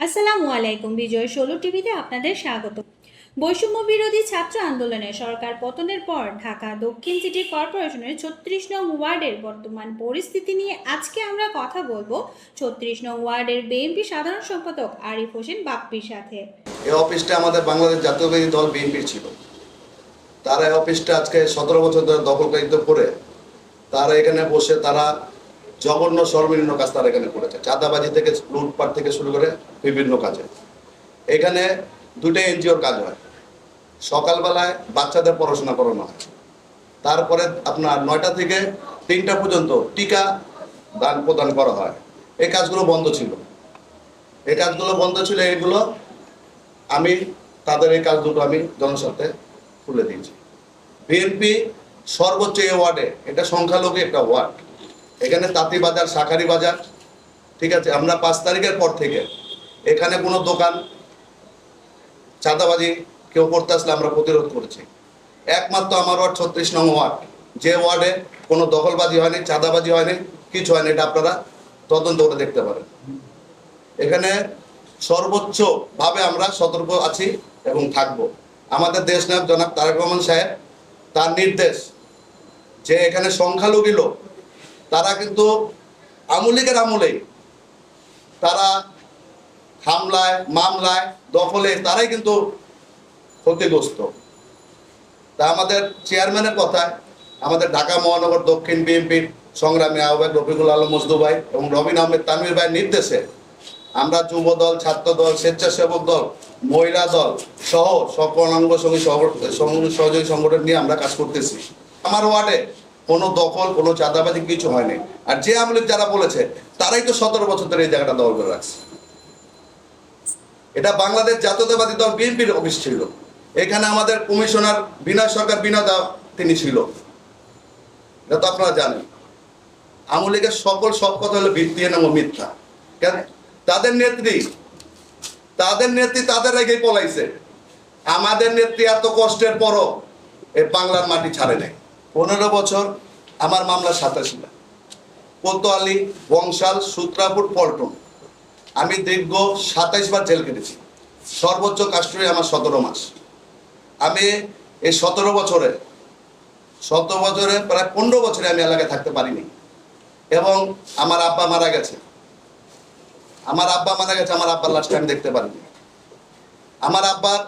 আসসালামু আলাইকুম, বিজয় ষোলো টিভিতে আপনাদের স্বাগত। বৈষম্য বিরোধী ছাত্র আন্দোলনে সরকার পতনের পর ঢাকা দক্ষিণ সিটি কর্পোরেশনের ছত্রিশ নং ওয়ার্ডের বর্তমান পরিস্থিতি নিয়ে আজকে আমরা কথা বলব ছত্রিশ নং ওয়ার্ডের বিএনপি সাধারণ সম্পাদক আরিফ হোসেন বাপ্পির সাথে। এই অফিসটা আমাদের বাংলাদেশ জাতীয়বাদী দল বিএনপির ছিল। তারা এই অফিসটা আজকে সতেরো বছর ধরে দখলকারিত করে তারা এখানে বসে তারা জঘন্য, সর্বনিম্ন কাজ তারা এখানে করেছে। চাঁদাবাজি থেকে লুটপাট থেকে শুরু করে বিভিন্ন কাজে। এখানে দুটো এনজিওর কাজ হয়। সকালবেলায় বাচ্চাদের পড়াশোনা করানো হয়। তারপরে আপনার নয়টা থেকে তিনটা পর্যন্ত টিকা দান প্রদান করা হয়। এই কাজগুলো বন্ধ ছিল। এই কাজগুলো বন্ধ ছিল, এইগুলো আমি, তাদের এই কাজ দুটো আমি জনস্বার্থে খুলে দিয়েছি। বিএনপি সর্বোচ্চ এই ওয়ার্ডে, এটা সংখ্যালঘু একটা ওয়ার্ড। এখানে তাঁতি বাজার শাকারি বাজার, ঠিক আছে? আমরা পাঁচ তারিখের পর থেকে এখানে কোনো দোকান, চাঁদাবাজি কেউ করতে আসলে আমরা প্রতিরোধ করছি। একমাত্র আমার ওয়ার্ড ছত্রিশ নং ওয়ার্ড। যে ওয়ার্ডে কোনো দখলবাজি হয়নি, চাঁদাবাজি হয়নি, কিছু হয়নি, এটা আপনারা তদন্ত করে দেখতে পারেন। এখানে সর্বোচ্চ ভাবে আমরা সতর্ক আছি এবং থাকব। আমাদের দেশ নায়ক জনাব তারেক রহমান সাহেব, তার নির্দেশ যে এখানে সংখ্যালঘু লোক তারা কিন্তু আমলিকের আমলেই তারা হামলায়, মামলায় দখলে তারাই কিন্তু ক্ষতিগ্রস্ত। তা আমাদের চেয়ারম্যানের কথায়, আমাদের ঢাকা মহানগর দক্ষিণ বিএনপির সংগ্রামী আহ্বায়ক রফিকুল আলম মজদু ভাই এবং রবিন আহমেদ তানভীর ভাইয়ের নির্দেশে আমরা যুব দল ছাত্র দল স্বেচ্ছাসেবক দল, মহিলা দল সহ সকল অঙ্গ সহযোগী সংগঠন নিয়ে আমরা কাজ করতেছি। আমার ওয়ার্ডে কোনো দখল, কোনো চাঁদাবাজি কিছু হয়নি। আর যে আমলিক যারা বলেছে, তারাই তো সতেরো বছর ধরে এই জায়গাটা দখল করে রাখছে। এটা বাংলাদেশ জাতীয়তাবাদী দল বিএনপির অফিস ছিল। এখানে আমাদের কমিশনার বিনয় সরকার বিনা দা তিনি ছিল। এটা তো আপনারা জানেন। আওয়ামী লীগের সকল সব কথা হলো ভিত্তিহীন এবং মিথ্যা। কেন? তাদের নেত্রী তাদের নেত্রী তাদের রেখে পলাইছে। আমাদের নেত্রী এত কষ্টের পরও এই বাংলার মাটি ছাড়ে নাই। পনেরো বছর আমার মামলা সাতাশি লাখ। কোতোয়ালি, বংশাল, সূত্রাপুর, পল্টন। আমি দীর্ঘ সাতাইশ বার জেল কেটেছি। সর্বোচ্চ কাস্টরি আমার সতেরো মাস। আমি এই সতেরো বছরে সতেরো বছরে প্রায় পনেরো বছরে আমি এলাকায় থাকতে পারিনি। এবং আমার আব্বা মারা গেছে। আমার আব্বা মারা গেছে, আমার আব্বার লাস্ট আমি দেখতে পারিনি। আমার আব্বার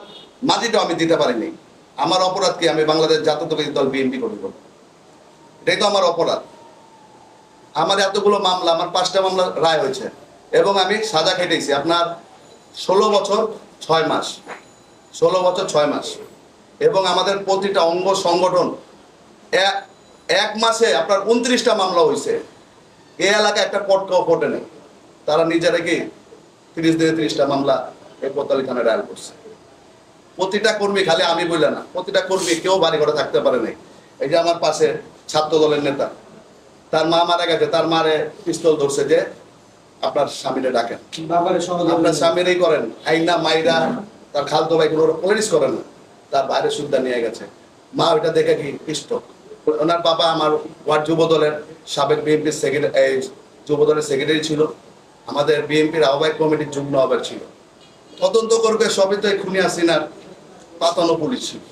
মাটিটাও আমি দিতে পারিনি। আমার অপরাধ কি আমি বাংলাদেশ জাতীয়তাবাদী দল বিএনপি করি বলে। এটাই তো আমার অপরাধ। আমার এতগুলো মামলা, আমার পাঁচটা মামলা রায় হয়েছে এবং আমি সাজা খেটেছি। আপনার ষোলো বছর, ছয় মাস। ষোলো বছর, ছয় মাস। এবং আমাদের প্রতিটা অঙ্গ সংগঠন এক- মাসে আপনার উনত্রিশটা মামলা হয়েছে। এ এলাকায় একটা পটকাও পটে নেই। তারা নিজেরা কি তিরিশ দিনে তিরিশটা মামলা এই কোতালি থানায় ডায়াল করছে। প্রতিটা কর্মী, খালি আমি বললে না, প্রতিটা কর্মী কেউ বাড়ি ঘরে থাকতে পারে নাই। এই যে আমার পাশে ছাত্র দলের নেতা। তার মা মারা গেছে তার মারে পিস্তল ধরছে যে আপনার স্বামীরে ডাকেন। আপনার স্বামীরই করেন আইনা মাইরা তার খালতো ভাই কোনো পলিটিক্স করেন না। তার বাইরে সুবিধা নিয়ে গেছে। মা ওইটা দেখে কি পিষ্ট? ওনার বাবা আমার ওয়ার্ড যুব দলের সাবেক বিএনপির সেক্রেটারি এই যুব দলের সেক্রেটারি ছিল। আমাদের বিএনপির আহ্বায়ক কমিটির যুগ্ম আহ্বায়ক ছিল। তদন্ত করবে সবই তো এই খুনি হাসিনার পাতানো পুলিশ ছিল।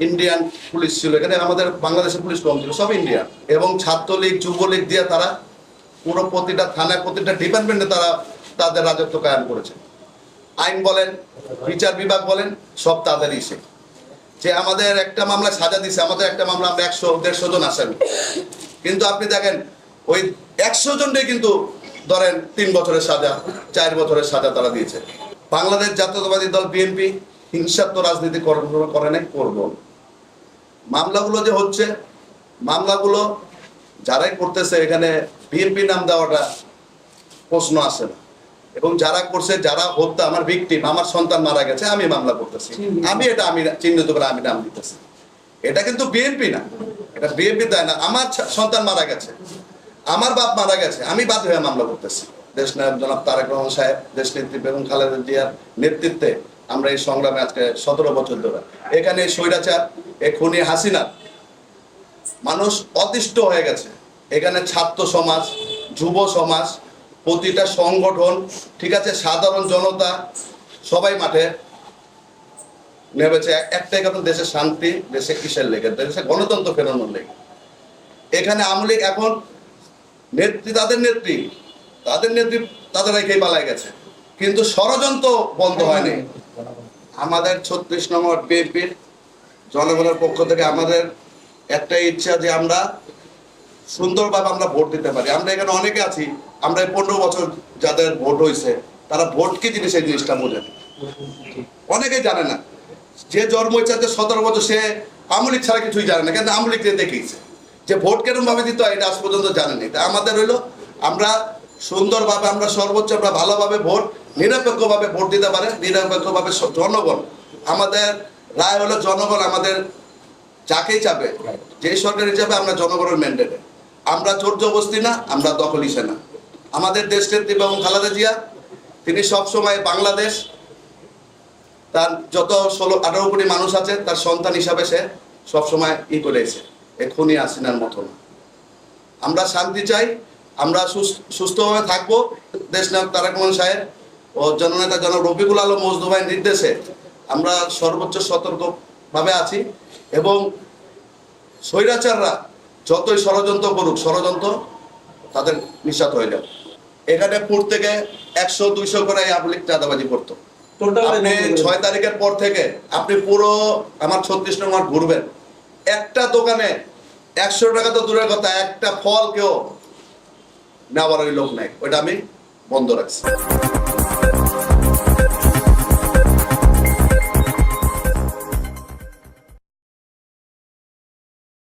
ইন্ডিয়ান পুলিশ ছিল। এখানে আমাদের বাংলাদেশের পুলিশ কম ছিল, সব ইন্ডিয়ান এবং ছাত্রলীগ, যুবলীগ দিয়ে তারা পুরো প্রতিটা থানায়, প্রতিটা ডিপার্টমেন্টে তারা তাদের রাজত্ব কায়েম করেছে। আইন বলেন, বিচার বিভাগ বলেন, সব তাদেরই সে যে আমাদের একটা মামলা সাজা দিছে, আমাদের একটা মামলা আমরা একশো, দেড়শো জন আসামি। কিন্তু আপনি দেখেন, ওই একশো জনটাই কিন্তু ধরেন তিন বছরের সাজা, চার বছরের সাজা তারা দিয়েছে। বাংলাদেশ জাতীয়তাবাদী দল, বিএনপি হিংসাত্মক রাজনীতি করে নাই, করব। মামলাগুলো যে হচ্ছে মামলাগুলো যারাই করতেছে এখানে বিএনপি নাম দেওয়াটা প্রশ্ন আসে না। এবং যারা করছে যারা হত্যা আমার ভিকটিম আমার সন্তান মারা গেছে আমি মামলা করতেছি। আমি এটা আমি চিহ্নিত করে আমি নাম দিতেছি। এটা কিন্তু বিএনপি না। এটা বিএনপি দেয় না। আমার সন্তান মারা গেছে। আমার বাপ মারা গেছে। আমি বাধ্য হয়ে মামলা করতেছি। দেশ নায়ক জনাব তারেক রহমান সাহেব দেশ নেত্রী বেগম খালেদা জিয়ার নেতৃত্বে আমরা এই সংগ্রামে আজকে সতেরো বছর ধরে। এখানে স্বৈরাচার এ খুনি হাসিনা। মানুষ অতিষ্ঠ হয়ে গেছে। এখানে ছাত্র সমাজ, যুব সমাজ, প্রতিটা সংগঠন, ঠিক আছে, সাধারণ জনতা, সবাই মাঠে নেমেছে। এক- একটাই কারণ দেশের শান্তি, দেশে কিসের লেগে? দেশে গণতন্ত্র ফেরানোর লেগে। এখানে আওয়ামী লীগ এখন নেত্রী, তাদের নেত্রী তাদের নেত্রী তাদের রেখেই পালায় গেছে। কিন্তু ষড়যন্ত্র বন্ধ হয়নি। আমাদের ছত্রিশ নম্বর বিএনপির জনগণের পক্ষ থেকে আমাদের একটাই ইচ্ছা যে আমরা সুন্দরভাবে আমরা ভোট দিতে পারি। আমরা এখানে অনেকে আছি, আমরা এই পনেরো বছর যাদের ভোট হয়েছে তারা ভোট কি জিনিস এই জিনিসটা বোঝেন অনেকেই জানে না। যে জন্ম আজকে সতেরো বছর, সে আমলিক ছাড়া কিছুই জানে না, কিন্তু আমলিক দেখেইছে যে ভোট কেরম ভাবে দিতে এটা আজ পর্যন্ত জানেনি। তা আমাদের হইল, আমরা সুন্দরভাবে, আমরা সর্বোচ্চ, আমরা ভালোভাবে ভোট, নিরপেক্ষভাবে ভোট দিতে পারে, নিরপেক্ষভাবে জনগণ। আমাদের রায় হলো জনগণ আমাদের যাকেই চাবে যে সরকার হিসাবে আমরা জনগণের ম্যান্ডেটে আমরা চোর জবস্তি না আমরা দখল না। আমাদের দেশ নেত্রী খালেদা জিয়া তিনি সবসময় বাংলাদেশ তার যত ষোলো আঠারো কোটি মানুষ আছে তার সন্তান হিসাবে সে সবসময় ই করে করেছে এক্ষুনি আসিনার মতো না। আমরা শান্তি চাই আমরা সুস- সুস্থভাবে থাকব। দেশ নায়ক তারেক রহমান সাহেব ও জননেতা জনাব রফিকুল আলম মজদুভাই নির্দেশে আমরা সর্বোচ্চ সতর্কভাবে আছি এবং স্বৈরাচাররা যতই ষড়যন্ত্র করুক ষড়যন্ত্র তাদের নিঃসাত হয়ে যাবে এখানে পুর থেকে একশো দুইশো করে আবলিক চাঁদাবাজি করতো। আপনি ছয় তারিখের পর থেকে আপনি পুরো আমার ছত্রিশ নম্বর ঘুরবেন। একটা দোকানে একশো টাকা তো দূরের কথা একটা ফল কেউ নেওয়ার ওই লোক নাই। ওইটা আমি বন্ধ রাখছি।